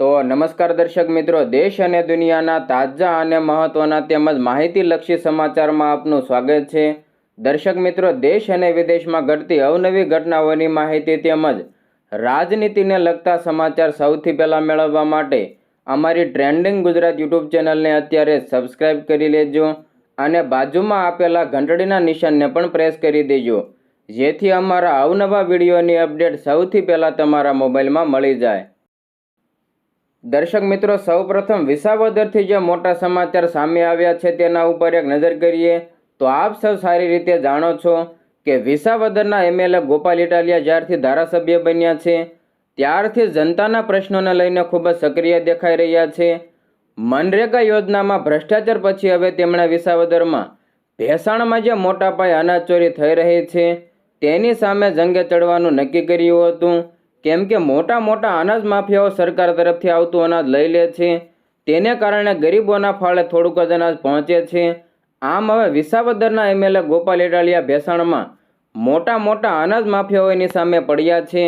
તો નમસ્કાર દર્શક મિત્રો, દેશ અને દુનિયાના તાજા અને મહત્વના તેમજ માહિતીલક્ષી સમાચારમાં આપનું સ્વાગત છે. દર્શક મિત્રો, દેશ અને વિદેશમાં ઘટતી અવનવી ઘટનાઓની માહિતી તેમજ રાજનીતિને લગતા સમાચાર સૌથી પહેલાં મેળવવા માટે અમારી ટ્રેન્ડિંગ ગુજરાત યુટ્યુબ ચેનલને અત્યારે સબસ્ક્રાઇબ કરી લેજો અને બાજુમાં આપેલા ઘંટડીના નિશાનને પણ પ્રેસ કરી દેજો. જેથી અમારા અવનવા વિડીયોની અપડેટ સૌથી પહેલાં તમારા મોબાઈલમાં મળી જાય. દર્શક મિત્રો, સૌપ્રથમ વિસાવદરથી જે મોટા સમાચાર સામે આવ્યા છે તેના ઉપર એક નજર કરીએ તો આપ સૌ સારી રીતે જાણો છો કે વિસાવદરના એમએલએ ગોપાલ ઇટાલિયા જ્યારથી ધારાસભ્ય બન્યા છે, ત્યારથી જનતાના પ્રશ્નોને લઈને ખૂબ જ સક્રિય દેખાઈ રહ્યા છે. મનરેગા યોજનામાં ભ્રષ્ટાચાર પછી હવે તેમણે વિસાવદરમાં ભેસાણમાં જે મોટા પાયે અનાજ ચોરી થઈ રહી છે તેની સામે જંગે ચડવાનું નક્કી કર્યું હતું. કેમ કે મોટા મોટા અનાજ માફિયાઓ સરકાર તરફથી આવતું અનાજ લઈ લે છે. તેને કારણે ગરીબોના ફાળે થોડુંક જ અનાજ પહોંચે છે. આમ હવે વિસાવદરના એમએલએ ગોપાલ ઇટાલિયા ભેસાણમાં મોટા મોટા અનાજ માફિયાઓની સામે પડ્યા છે.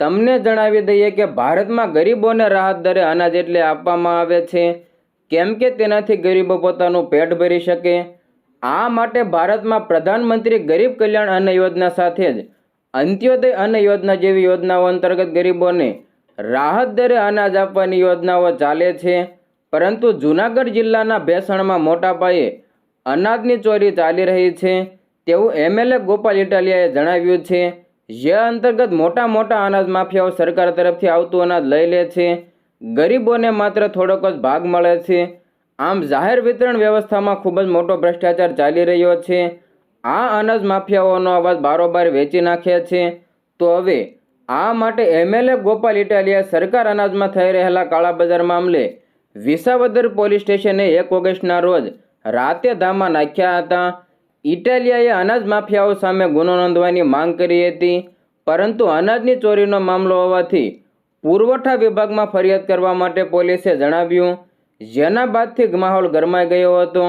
તમને જણાવી દઈએ કે ભારતમાં ગરીબોને રાહત દરે અનાજ એટલે આપવામાં આવે છે. કેમ કે તેનાથી ગરીબો પોતાનું પેટ ભરી શકે. આ માટે ભારતમાં પ્રધાનમંત્રી ગરીબ કલ્યાણ અન્ન યોજના સાથે જ અંત્યોદય અન્ન યોજના જેવી યોજનાઓ અંતર્ગત ગરીબોને રાહત દરે અનાજ આપવાની યોજનાઓ ચાલે છે. પરંતુ જૂનાગઢ જિલ્લાના ભેસણમાં મોટા પાયે અનાજની ચોરી ચાલી રહી છે તેવું એમએલએ ગોપાલ ઇટાલિયાએ જણાવ્યું છે. જે અંતર્ગત મોટા મોટા અનાજ માફિયાઓ સરકાર તરફથી આવતું અનાજ લઈ લે છે. ગરીબોને માત્ર થોડોક જ ભાગ મળે છે. આમ જાહેર વિતરણ વ્યવસ્થામાં ખૂબ જ મોટો ભ્રષ્ટાચાર ચાલી રહ્યો છે. આ અનાજ માફિયાઓનો અવાજ બારોબાર વેચી નાખ્યા છે. તો હવે, આ માટે એમએલએ ગોપાલ ઇટાલિયા સરકાર અનાજમાં થઈ રહેલા કાળાબજાર મામલે વિસાવદર પોલીસ સ્ટેશને એક ઓગસ્ટના રોજ રાતે ધામા નાખ્યા હતા. ઇટાલિયાએ અનાજ માફિયાઓ સામે ગુનો નોંધવાની માંગ કરી હતી, પરંતુ અનાજની ચોરીનો મામલો હોવાથી પુરવઠા વિભાગમાં ફરિયાદ કરવા માટે પોલીસે જણાવ્યું, જેના બાદથી માહોલ ગરમાઈ ગયો હતો.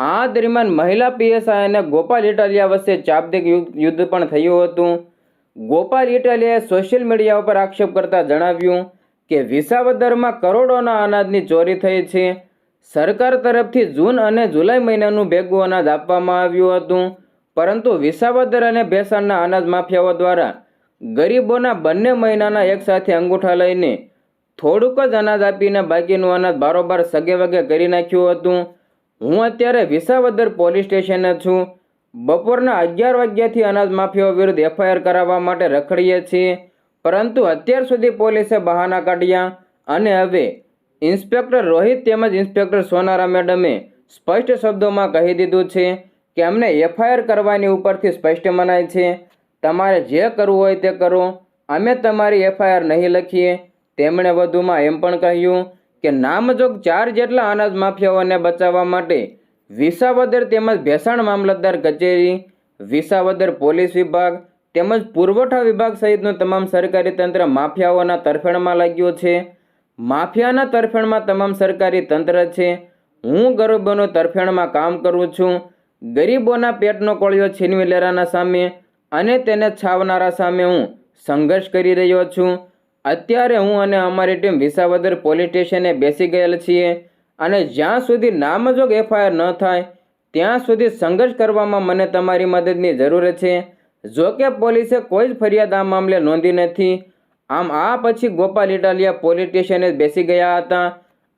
આ દરમિયાન મહિલા પીએસઆઈ અને ગોપાલ ઇટાલિયા વચ્ચે ચાપદીક યુદ્ધ પણ થયું હતું. ગોપાલ ઇટાલિયાએ સોશિયલ મીડિયા ઉપર આક્ષેપ કરતા જણાવ્યું કે વિસાવદરમાં કરોડોના અનાજની ચોરી થઈ છે. સરકાર તરફથી જૂન અને જુલાઈ મહિનાનું ભેગું અનાજ આપવામાં આવ્યું હતું. પરંતુ વિસાવદર અને ભેસાણના અનાજ માફિયાઓ દ્વારા ગરીબોના બંને મહિનાના એકસાથે અંગૂઠા લઈને થોડુંક જ અનાજ આપીને બાકીનું અનાજ બારોબાર સગે વગે કરી નાખ્યું હતું. હું અત્યારે વિસાવદર પોલીસ સ્ટેશને છું. બપોરના અગિયાર વાગ્યાથી અનાજ માફિયાઓ વિરુદ્ધ એફઆઈઆર કરાવવા માટે રખડીએ છીએ. પરંતુ અત્યાર સુધી પોલીસે બહાના કાઢ્યા અને હવે ઇન્સ્પેક્ટર રોહિત તેમજ ઇન્સ્પેક્ટર સોનારા મેડમે સ્પષ્ટ શબ્દોમાં કહી દીધું છે કે અમને એફઆઈઆર કરવાની ઉપરથી સ્પષ્ટ મનાય છે. તમારે જે કરવું હોય તે કરો. અમે તમારી એફઆઈઆર નહીં લખીએ. તેમણે વધુમાં એમ પણ કહ્યું કે નામજોગ ચાર જેટલા અનાજ માફિયાઓને બચાવવા માટે વિસાવદર તેમજ ભેસાણ મામલતદાર કચેરી, વિસાવદર પોલીસ વિભાગ તેમજ પુરવઠા વિભાગ સહિતનું તમામ સરકારી તંત્ર માફિયાઓના તરફેણમાં લાગ્યું છે. માફિયાના તરફેણમાં તમામ સરકારી તંત્ર છે. હું ગરીબોનો તરફેણમાં કામ કરું છું. ગરીબોના પેટનો કોળિયો છીનવી લેરાના સામે અને તેને છાવનારા સામે હું સંઘર્ષ કરી રહ્યો છું. અત્યારે હું અને અમારી ટીમ વિસાવદર પોલીસ સ્ટેશને બેસી ગયેલ છીએ અને જ્યાં સુધી નામજોગ એફઆઈઆર ન થાય, ત્યાં સુધી સંઘર્ષ કરવામાં મને તમારી મદદની જરૂર છે. જો કે પોલીસે કોઈ જ ફરિયાદ આ મામલે નોંધી નથી. આમ આ પછી ગોપાલ ઇટાલિયા પોલીસ સ્ટેશને બેસી ગયા હતા.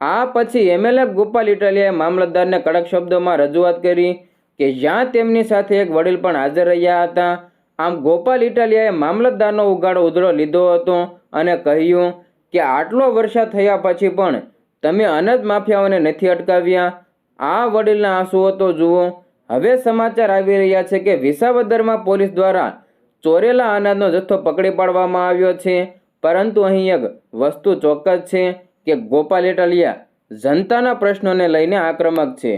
આ પછી એમએલએ ગોપાલ ઇટાલિયાએ મામલતદારને કડક શબ્દોમાં રજૂઆત કરી કે જ્યાં તેમની સાથે એક વડીલ પણ હાજર રહ્યા હતા. આમ ગોપાલ ઇટાલિયાએ મામલતદારનો ઉગાડો ઉધડો લીધો હતો. અને કહ્યું કે આટલો વર્ષા થયા પછી પણ તમે અનાજ માફિયાઓને નથી અટકાવ્યા. આ વડીલના આંસુઓ તો જુઓ. હવે સમાચાર આવી રહ્યા છે કે વિસાવદરમાં પોલીસ દ્વારા ચોરેલા અનાજનો જથ્થો પકડી પાડવામાં આવ્યો છે. પરંતુ અહીં એક વસ્તુ ચોક્કસ છે કે ગોપાલ ઇટાલિયા જનતાના પ્રશ્નોને લઈને આક્રમક છે.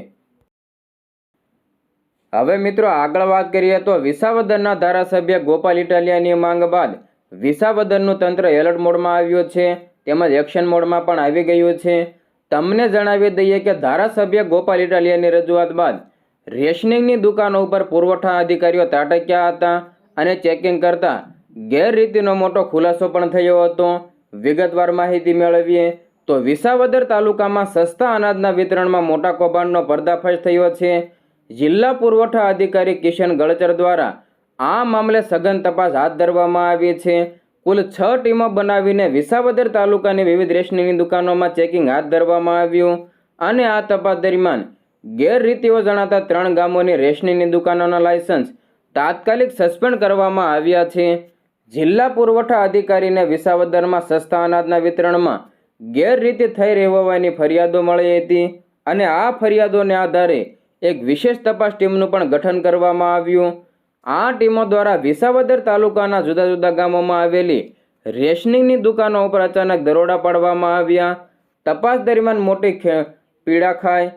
હવે મિત્રો આગળ વાત કરીએ તો વિસાવદરના ધારાસભ્ય ગોપાલ ઇટાલિયાની માંગ બાદ વિસાવદરનું તંત્ર એલર્ટ મોડમાં આવ્યું છે, તેમજ એક્શન મોડમાં પણ આવી ગયું છે. તમને જણાવી દઈએ કે ધારાસભ્ય ગોપાલ ઇટાલિયાની રજૂઆત બાદ રેશનિંગની દુકાનો ઉપર પુરવઠા અધિકારીઓ તાટક્યા હતા અને ચેકિંગ કરતા ગેરરીતિનો મોટો ખુલાસો પણ થયો હતો. વિગતવાર માહિતી મેળવીએ તો વિસાવદર તાલુકામાં સસ્તા અનાજના વિતરણમાં મોટા કૌભાંડનો પર્દાફાશ થયો છે. જિલ્લા પુરવઠા અધિકારી કિશન ગળચર દ્વારા આ મામલે સઘન તપાસ હાથ ધરવામાં આવી છે. કુલ છ ટીમો બનાવીને વિસાવદર તાલુકાની વિવિધ રેશનીની દુકાનોમાં ચેકિંગ હાથ ધરવામાં આવ્યું. અને આ તપાસ દરમિયાન ગેરરીતિઓ જણાતા ત્રણ ગામોની રેશનીની દુકાનોના લાયસન્સ તાત્કાલિક સસ્પેન્ડ કરવામાં આવ્યા છે. જિલ્લા પુરવઠા અધિકારીને વિસાવદરમાં સસ્તા અનાજના વિતરણમાં ગેરરીતિ થઈ રહી હોવાની ફરિયાદો મળી હતી અને આ ફરિયાદોને આધારે એક વિશેષ તપાસ ટીમનું પણ ગઠન કરવામાં આવ્યું. આ ટીમો દ્વારા વિસાવદર તાલુકાના જુદા જુદા ગામોમાં આવેલી રેશનિંગની દુકાનો ઉપર અચાનક દરોડા પાડવામાં આવ્યા. તપાસ દરમિયાન મોટી ખે- પીડાખાઈ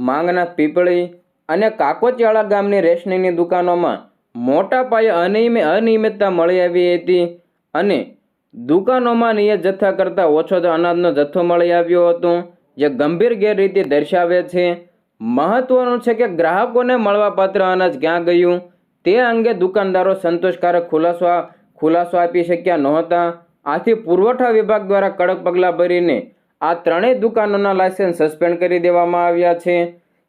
માંગનાથ પીપળી અને કાકોચિયાળા ગામની રેશનિંગની દુકાનોમાં મોટા પાયે અનિયમિત અનિયમિતતા મળી આવી હતી અને દુકાનોમાં નિયત જથ્થા કરતાં ઓછો અનાજનો જથ્થો મળી આવ્યો હતો, જે ગંભીર ગેરરીતિ દર્શાવે છે. મહત્વનું છે કે ગ્રાહકોને મળવાપાત્ર અનાજ ક્યાં ગયું? તે અંગે દુકાનદારો સંતોષકારક ખુલાસો ખુલાસો આપી શક્યા નહોતા. આથી પુરવઠા વિભાગ દ્વારા કડક પગલાં ભરીને આ ત્રણેય દુકાનોના લાયસન્સ સસ્પેન્ડ કરી દેવામાં આવ્યા છે.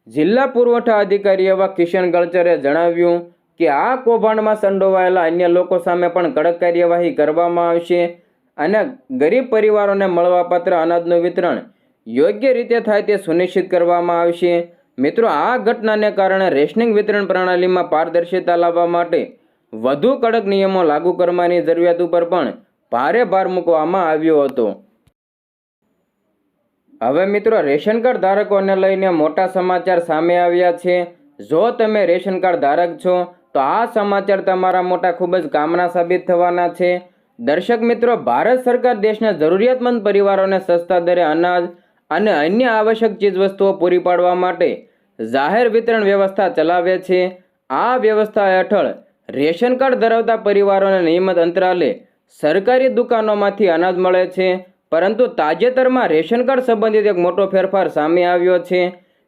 જિલ્લા પુરવઠા અધિકારી એવા કિશન ગળચરે જણાવ્યું કે આ કૌભાંડમાં સંડોવાયેલા અન્ય લોકો સામે પણ કડક કાર્યવાહી કરવામાં આવશે અને ગરીબ પરિવારોને મળવાપાત્ર અનાજનું વિતરણ યોગ્ય રીતે થાય તે સુનિશ્ચિત કરવામાં આવશે. મિત્રો, આ ઘટનાને કારણે રેશનિંગ વિતરણ પ્રણાલીમાં પારદર્શિતા લાવવા માટે વધુ કડક નિયમો લાગુ કરવાની જરૂરિયાત ઉપર પણ ભારે ભાર મૂકવામાં આવ્યો હતો. હવે મિત્રો, રેશન કાર્ડ ધારકોને લઈને મોટા સમાચાર સામે આવ્યા છે. જો તમે રેશન કાર્ડ ધારક છો, તો આ સમાચાર તમારા મોટા ખૂબ જ કામના સાબિત થવાના છે. દર્શક મિત્રો, ભારત સરકાર દેશના જરૂરિયાતમંદ પરિવારોને સસ્તા દરે અનાજ અને અન્ય આવશ્યક ચીજવસ્તુઓ પૂરી પાડવા માટે જાહેર વિતરણ વ્યવસ્થા ચલાવે છે. આ વ્યવસ્થા હેઠળ રેશન કાર્ડ ધરાવતા પરિવારોને નિયમિત અંતરાલે સરકારી દુકાનોમાંથી અનાજ મળે છે. પરંતુ તાજેતરમાં રેશન કાર્ડ સંબંધિત એક મોટો ફેરફાર સામે આવ્યો છે,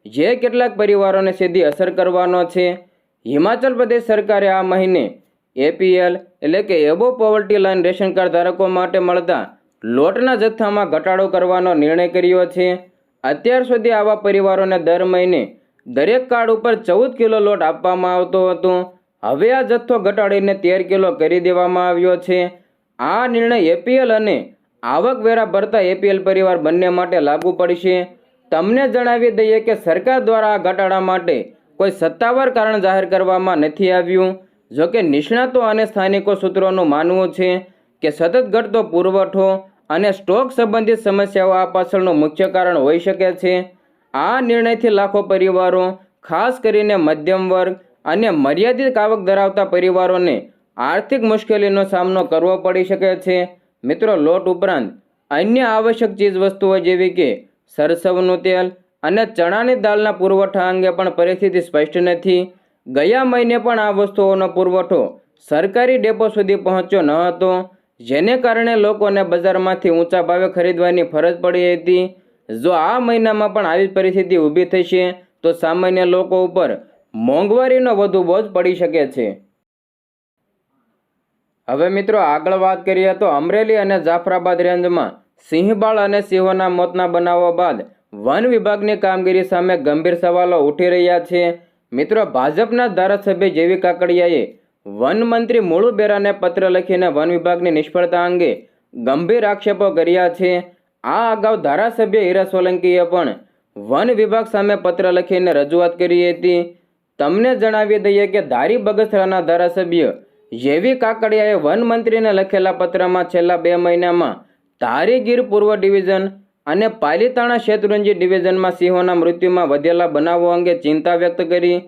જે કેટલાક પરિવારોને સીધી અસર કરવાનો છે. હિમાચલ પ્રદેશ સરકારે આ મહિને એપીએલ એટલે કે above poverty line ration card ધારકો માટે મળતા લોટના જથ્થામાં ઘટાડો કરવાનો નિર્ણય કર્યો છે. અત્યાર સુધી આવા પરિવારોને દર મહિને દરેક કાર્ડ ઉપર ચૌદ કિલો લોટ આપવામાં આવતો હતો. હવે આ જથ્થો ઘટાડીને તેર કિલો કરી દેવામાં આવ્યો છે. આ નિર્ણય એપીએલ અને આવકવેરા ભરતા એપીએલ પરિવાર બંને માટે લાગુ પડશે. તમને જણાવી દઈએ કે સરકાર દ્વારા આ ઘટાડા માટે કોઈ સત્તાવાર કારણ જાહેર કરવામાં નથી આવ્યું. જોકે નિષ્ણાતો અને સ્થાનિકો સૂત્રોનું માનવું છે કે સતત ઘટતો પુરવઠો અને સ્ટોક સંબંધિત સમસ્યાઓ આ પાછળનું મુખ્ય કારણ હોઈ શકે છે. આ નિર્ણયથી લાખો પરિવારો, ખાસ કરીને મધ્યમ વર્ગ અને મર્યાદિત આવક ધરાવતા પરિવારોને આર્થિક મુશ્કેલીનો સામનો કરવો પડી શકે છે. મિત્રો, લોટ ઉપરાંત અન્ય આવશ્યક ચીજવસ્તુઓ જેવી કે સરસવનું તેલ અને ચણાની દાળના પુરવઠા અંગે પણ પરિસ્થિતિ સ્પષ્ટ નથી. ગયા મહિને પણ આ વસ્તુઓનો પુરવઠો સરકારી ડેપો સુધી પહોંચ્યો ન હતો. જેને કારણે લોકોને બજારમાંથી ઊંચા ભાવે ખરીદવાની ફરજ પડી હતી. જો આ મહિનામાં પણ આવી પરિસ્થિતિ ઊભી થશે, તો સામાન્ય લોકો ઉપર મોંઘવારીનો વધુ બોજ પડી શકે છે. હવે મિત્રો આગળ વાત કરીએ તો અમરેલી અને જાફરાબાદ રેન્જમાં સિંહબાળ અને સિંહોના મોતના બનાવો બાદ વન વિભાગની કામગીરી સામે ગંભીર સવાલો ઉઠી રહ્યા છે. મિત્રો ભાજપના ધારાસભ્ય જેવી કાકડિયાએ વન મંત્રી મુળુ બેરાને પત્ર લખીને વન વિભાગની નિષ્ફળતા અંગે ગંભીર આક્ષેપો કર્યા છે. આ અગાઉ ધારાસભ્ય હીરા સોલંકીએ પણ વન વિભાગ સામે પત્ર લખીને રજૂઆત કરી હતી. તમને જણાવી દઈએ કે ધારી બગસરાના ધારાસભ્ય જેવી કાકડિયાએ વન મંત્રીને લખેલા પત્રમાં છેલ્લા બે મહિનામાં ધારી ગીર પૂર્વ ડિવિઝન અને પાલીતાણા શેત્રુંજી ડિવિઝનમાં સિંહોના મૃત્યુમાં વધેલા બનાવો અંગે ચિંતા વ્યક્ત કરી.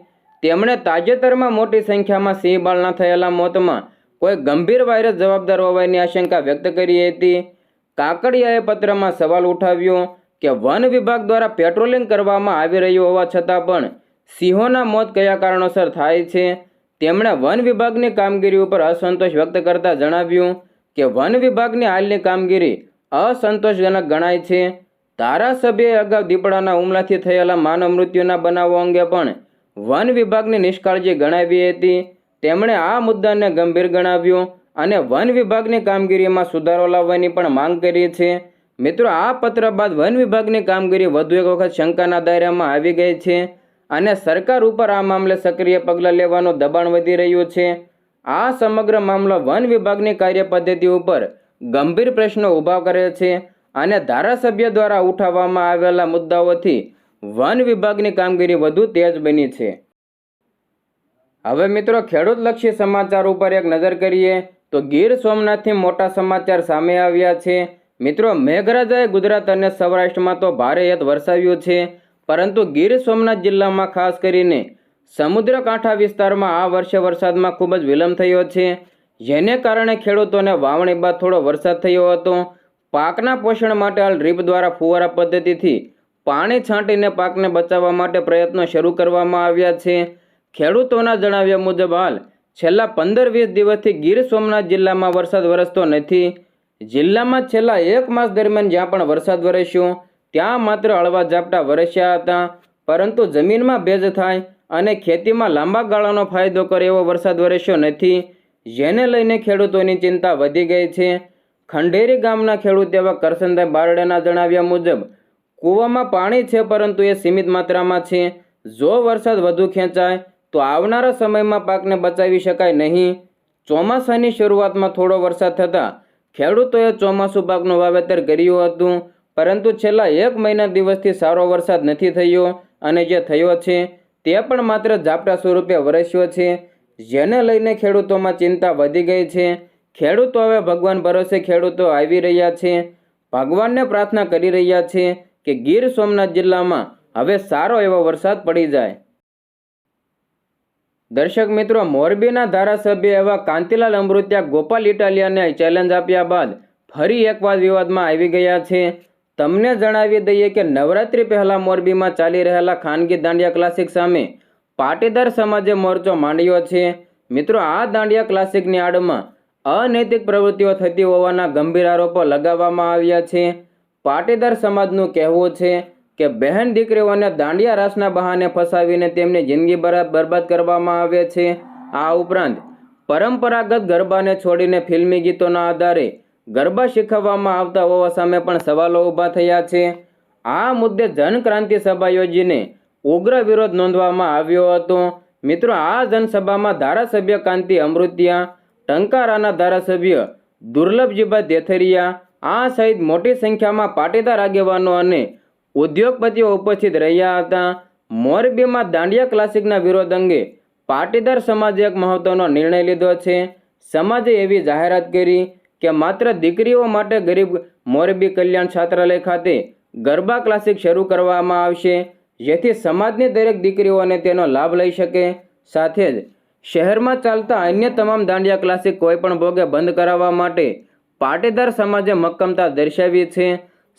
તેમણે તાજેતરમાં મોટી સંખ્યામાં સિંહબાળના થયેલા મોતમાં કોઈ ગંભીર વાયરસ જવાબદાર હોવાની આશંકા વ્યક્ત કરી હતી. કાકડિયાએ પત્રમાં સવાલ ઉઠાવ્યો કે વન વિભાગ દ્વારા પેટ્રોલિંગ કરવામાં આવી રહ્યું હોવા છતાં પણ સિંહોના મોત કયા કારણોસર થાય છે? તેમણે વન વિભાગની કામગીરી ઉપર અસંતોષ વ્યક્ત કરતા જણાવ્યું કે વન વિભાગની હાલની કામગીરી અસંતોષજનક ગણાય છે. ધારાસભ્યએ અગાઉ દીપડાના હુમલાથી થયેલા માનવ મૃત્યુના બનાવો અંગે પણ વન વિભાગની નિષ્કાળજી ગણાવી હતી. તેમણે આ મુદ્દાને ગંભીર ગણાવ્યો અને વન વિભાગની કામગીરીમાં સુધારો લાવવાની પણ માંગ કરી છે. મિત્રો, આ પત્ર બાદ વન વિભાગની કામગીરી વધુ એક વખત શંકાના દાયરામાં આવી ગઈ છે અને સરકાર ઉપર આ મામલે સક્રિય પગલાં લેવાનું દબાણ વધી રહ્યું છે. આ સમગ્ર મામલો વન વિભાગની કાર્યપદ્ધતિ ઉપર ગંભીર પ્રશ્નો ઊભા કરે છે અને ધારાસભ્ય દ્વારા ઉઠાવવામાં આવેલા મુદ્દાઓથી વન વિભાગની કામગીરી વધુ તેજ બની છે. હવે મિત્રો, ખેડૂતલક્ષી સમાચાર ઉપર એક નજર કરીએ તો ગીર સોમનાથથી મોટા સમાચાર સામે આવ્યા છે. મિત્રો, મેઘરાજાએ ગુજરાત અને સૌરાષ્ટ્રમાં તો ભારે યત વરસાવ્યું છે, પરંતુ ગીર સોમનાથ જિલ્લામાં ખાસ કરીને સમુદ્રકાંઠા વિસ્તારમાં આ વર્ષે વરસાદમાં ખૂબ જ વિલંબ થયો છે. જેને કારણે ખેડૂતોને વાવણી બાદ થોડો વરસાદ થયો હતો. પાકના પોષણ માટે હાલ ડ્રીપ દ્વારા ફુવારા પદ્ધતિથી પાણી છાંટીને પાકને બચાવવા માટે પ્રયત્નો શરૂ કરવામાં આવ્યા છે. ખેડૂતોના જણાવ્યા મુજબ હાલ છેલ્લા પંદર વીસ દિવસથી ગીર સોમનાથ જિલ્લામાં વરસાદ વરસતો નથી. જિલ્લામાં છેલ્લા એક માસ દરમિયાન જ્યાં પણ વરસાદ વરસ્યો, ત્યાં માત્ર હળવા ઝાપટા વરસ્યા હતા. પરંતુ જમીનમાં ભેજ થાય અને ખેતીમાં લાંબા ગાળાનો ફાયદો કરે એવો વરસાદ વરસ્યો નથી. જેને લઈને ખેડૂતોની ચિંતા વધી ગઈ છે. ખંડેરી ગામના ખેડૂત એવા કરસનભાઈ બારડેના જણાવ્યા મુજબ કૂવામાં પાણી છે પરંતુ એ સીમિત માત્રામાં છે. જો વરસાદ વધુ ખેંચાય, તો આવનારા સમયમાં પાકને બચાવી શકાય નહીં. ચોમાસાની શરૂઆતમાં થોડો વરસાદ થતાં ખેડૂતોએ ચોમાસું પાકનું વાવેતર કર્યું હતું, પરંતુ છેલ્લા એક મહિના દિવસથી સારો વરસાદ નથી થયો અને જે થયો છે, તે પણ માત્ર ઝાપટા સ્વરૂપે વરસ્યો છે. જેને લઈને ખેડૂતોમાં ચિંતા વધી ગઈ છે. ખેડૂતો હવે ભગવાન ભરોસે ખેડૂતો આવી રહ્યા છે. ભગવાનને પ્રાર્થના કરી રહ્યા છે. કે ગીર સોમનાથ જિલ્લામાં હવે સારો એવો વરસાદ પડી જાય. દર્શક મિત્રો, મોરબીના ધારાસભ્ય એવા કાંતિલાલ અમૃત્યા ગોપાલ ઇટાલિયાને ચેલેન્જ આપ્યા બાદ ફરી એકવાર વિવાદમાં આવી ગયા છે. તમને જણાવી દઈએ કે નવરાત્રી પહેલાં મોરબીમાં ચાલી રહેલા ખાનગી દાંડિયા ક્લાસિક સામે પાટીદાર સમાજે મોરચો માંડ્યો છે. મિત્રો, આ દાંડિયા ક્લાસિકની આડમાં અનૈતિક પ્રવૃત્તિઓ થતી હોવાના ગંભીર આરોપો લગાવવામાં આવ્યા છે. પાટીદાર સમાજનું કહેવું છે કે બહેન દીકરીઓને દાંડિયા રાસના બહાને ફસાવીને તેમની જિંદગી બરબાદ કરવામાં આવે છે. આ ઉપરાંત પરંપરાગત ગરબાને છોડીને ફિલ્મી ગીતોના આધારે ગરબા શીખવવામાં આવતા હોવા સામે પણ સવાલો ઊભા થયા છે. આ મુદ્દે જનક્રાંતિ સભા યોજીને ઉગ્ર વિરોધ નોંધવામાં આવ્યો હતો. મિત્રો, આ જનસભામાં ધારાસભ્ય કાંતિ અમૃતિયા, ટંકારાના ધારાસભ્ય દુર્લભજીભાઈ દેથરિયા આ સહિત મોટી સંખ્યામાં પાટીદાર આગેવાનો અને ઉદ્યોગપતિઓ ઉપસ્થિત રહ્યા હતા. મોરબીમાં દાંડિયા ક્લાસિકના વિરોધ અંગે પાટીદાર સમાજે એક મહત્વનો નિર્ણય લીધો છે. સમાજે એવી જાહેરાત કરી કે માત્ર દીકરીઓ માટે ગરીબ મોરબી કલ્યાણ છાત્રાલય ખાતે ગરબા ક્લાસિક શરૂ કરવામાં આવશે. જેથી સમાજની દરેક દીકરીઓને તેનો લાભ લઈ શકે. સાથે જ શહેરમાં ચાલતા અન્ય તમામ દાંડિયા ક્લાસિક કોઈપણ ભોગે બંધ કરાવવા માટે પાટીદાર સમાજે મક્કમતા દર્શાવી છે.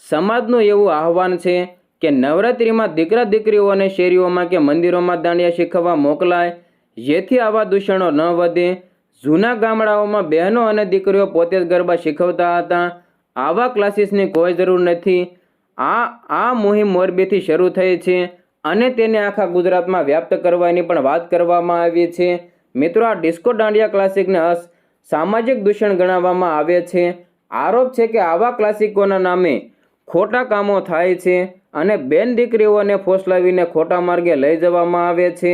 સમાજનું એવું આહવાન છે કે નવરાત્રિમાં દીકરા દીકરીઓને શેરીઓમાં કે મંદિરોમાં દાંડિયા શીખવવા મોકલાય. જેથી આવા દૂષણો ન વધે. જૂના ગામડાઓમાં બહેનો અને દીકરીઓ પોતે જ ગરબા શીખવતા હતા. આવા ક્લાસીસની કોઈ જરૂર નથી. આ આ મુહિમ મોરબીથી શરૂ થઈ છે અને તેને આખા ગુજરાતમાં વ્યાપ્ત કરવાની પણ વાત કરવામાં આવી છે. મિત્રો, આ ડિસ્કો દાંડિયા ક્લાસિકને અસ સામાજિક દૂષણ ગણાવવામાં આવે છે. આરોપ છે કે આવા ક્લાસિકોના નામે ખોટા કામો થાય છે અને બેન દીકરીઓને ફોસલાવીને ખોટા માર્ગે લઈ જવામાં આવે છે.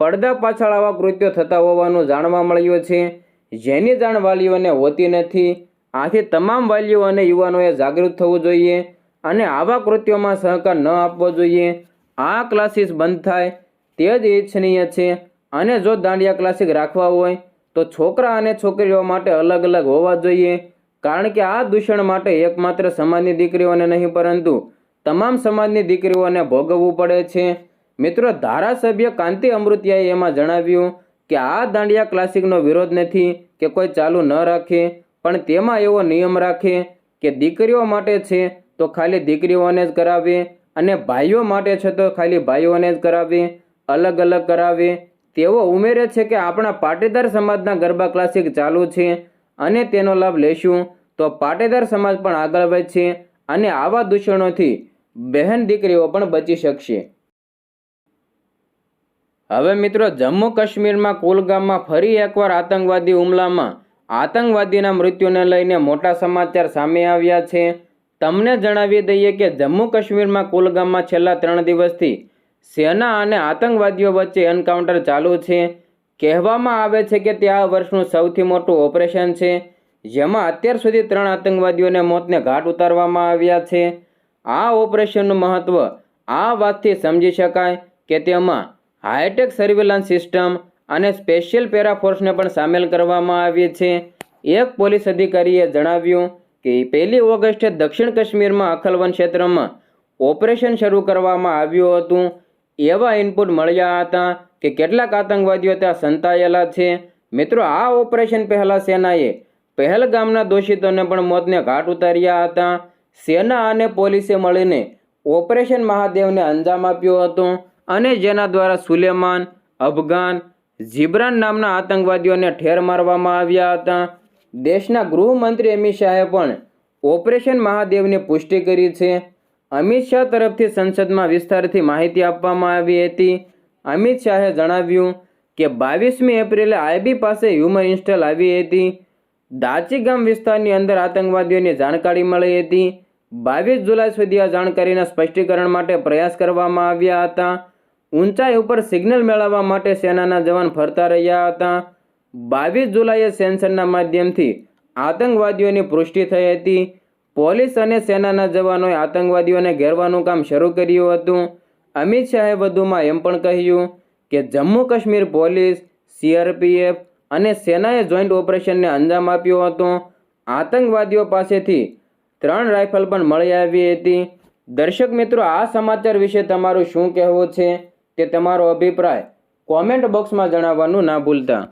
પડદા પાછળ આવા કૃત્યો થતા હોવાનું જાણવા મળ્યું છે. જેની જાણ વાલીઓને હોતી નથી. આથી તમામ વાલીઓ અને યુવાનોએ જાગૃત થવું જોઈએ અને આવા કૃત્યોમાં સહકાર ન આપવો જોઈએ. આ ક્લાસીસ બંધ થાય તે જ ઈચ્છનીય છે અને જો દાંડિયા ક્લાસિક રાખવા હોય તો છોકરા અને છોકરીઓ માટે અલગ અલગ હોવા જોઈએ, કારણ કે આ દૂષણ માટે એકમાત્ર સમાજની દીકરીઓને નહીં, પરંતુ તમામ સમાજની દીકરીઓને ભોગવવું પડે છે. મિત્રો, ધારાસભ્ય કાંતિ અમૃતિયાએ એમાં જણાવ્યું કે આ દાંડિયા ક્લાસિકનો વિરોધ નથી કે કોઈ ચાલુ ન રાખે, પણ તેમાં એવો નિયમ રાખે કે દીકરીઓ માટે છે તો ખાલી દીકરીઓને જ કરાવે અને ભાઈઓ માટે છે તો ખાલી ભાઈઓને જ કરાવે, અલગ અલગ કરાવે. તેઓ ઉમેરે છે કે આપણા પાટીદાર સમાજના ગરબા ક્લાસિક ચાલુ છે અને તેનો લાભ લેશું. તો પાટીદાર સમાજ પણ આગળ વધશે અને આવા દૂષણોથી બહેન દીકરીઓ પણ બચી શકશે. હવે મિત્રો, જમ્મુ કાશ્મીરમાં કુલગામમાં ફરી એકવાર આતંકવાદી હુમલામાં આતંકવાદીના મૃત્યુને લઈને મોટા સમાચાર સામે આવ્યા છે. તમને જણાવી દઈએ કે જમ્મુ કાશ્મીરમાં કુલગામમાં છેલ્લા ત્રણ દિવસથી સેના અને આતંકવાદીઓ વચ્ચે એન્કાઉન્ટર ચાલુ છે. કહેવામાં આવે છે કે તે આ વર્ષનું સૌથી મોટું ઓપરેશન છે, જેમાં અત્યાર સુધી ત્રણ આતંકવાદીઓને મોતને ઘાટ ઉતારવામાં આવ્યા છે. આ ઓપરેશનનું મહત્ત્વ આ વાતથી સમજી શકાય કે તેમાં હાઈટેક સર્વેલન્સ સિસ્ટમ અને સ્પેશિયલ પેરાફોર્સને પણ સામેલ કરવામાં આવી છે. એક પોલીસ અધિકારીએ જણાવ્યું કે પહેલી ઓગસ્ટે દક્ષિણ કાશ્મીરમાં અખલવન ક્ષેત્રમાં ઓપરેશન શરૂ કરવામાં આવ્યું હતું. એવા ઇનપુટ મળ્યા હતા કે કેટલાક આતંકવાદીઓ ત્યાં સંતાયેલા છે. મિત્રો, આ ઓપરેશન પહેલાં સેનાએ પહેલગામના દોષિતોને પણ મોતને ઘાટ ઉતાર્યા હતા. સેના અને પોલીસે મળીને ઓપરેશન મહાદેવને અંજામ આપ્યો હતો અને જેના દ્વારા સુલેમાન, અફઘાન, જીબ્રાન નામના આતંકવાદીઓને ઠેર મારવામાં આવ્યા હતા. દેશના ગૃહમંત્રી અમિત શાહે પણ ઓપરેશન મહાદેવની પુષ્ટિ કરી છે. અમિત શાહ તરફથી સંસદમાં વિસ્તારથી માહિતી આપવામાં આવી હતી. અમિત શાહે જણાવ્યું કે, બાવીસમી એપ્રિલે આઈબી પાસે હ્યુમન ઇન્સ્ટોલ આવી હતી. દાચી ગામ વિસ્તારની અંદર આતંકવાદીઓની જાણકારી મળી હતી. બાવીસ જુલાઈ સુધી આ જાણકારીના સ્પષ્ટીકરણ માટે પ્રયાસ કરવામાં આવ્યા હતા. ઊંચાઈ ઉપર સિગ્નલ મેળવવા માટે સેનાના જવાન ફરતા રહ્યા હતા. બાવીસ જુલાઈએ સેન્સરના માધ્યમથી આતંકવાદીઓની પુષ્ટિ થઈ હતી. પોલીસ અને સેનાના જવાનોએ આતંકવાદીઓને ઘેરવાનું કામ શરૂ કર્યું હતું. અમિત શાહે વધુમાં એમ પણ કહ્યું કે જમ્મુ કાશ્મીર પોલીસ, સીઆરપીએફ અને સેનાએ જોઈન્ટ ઓપરેશનને અંજામ આપ્યો હતો. આતંકવાદીઓ પાસેથી ત્રણ રાઇફલ પણ મળી આવી હતી. દર્શક મિત્રો, આ સમાચાર વિશે તમારું શું કહેવું છે તે તમારો અભિપ્રાય કોમેન્ટ બોક્સમાં જણાવવાનું ના ભૂલતા.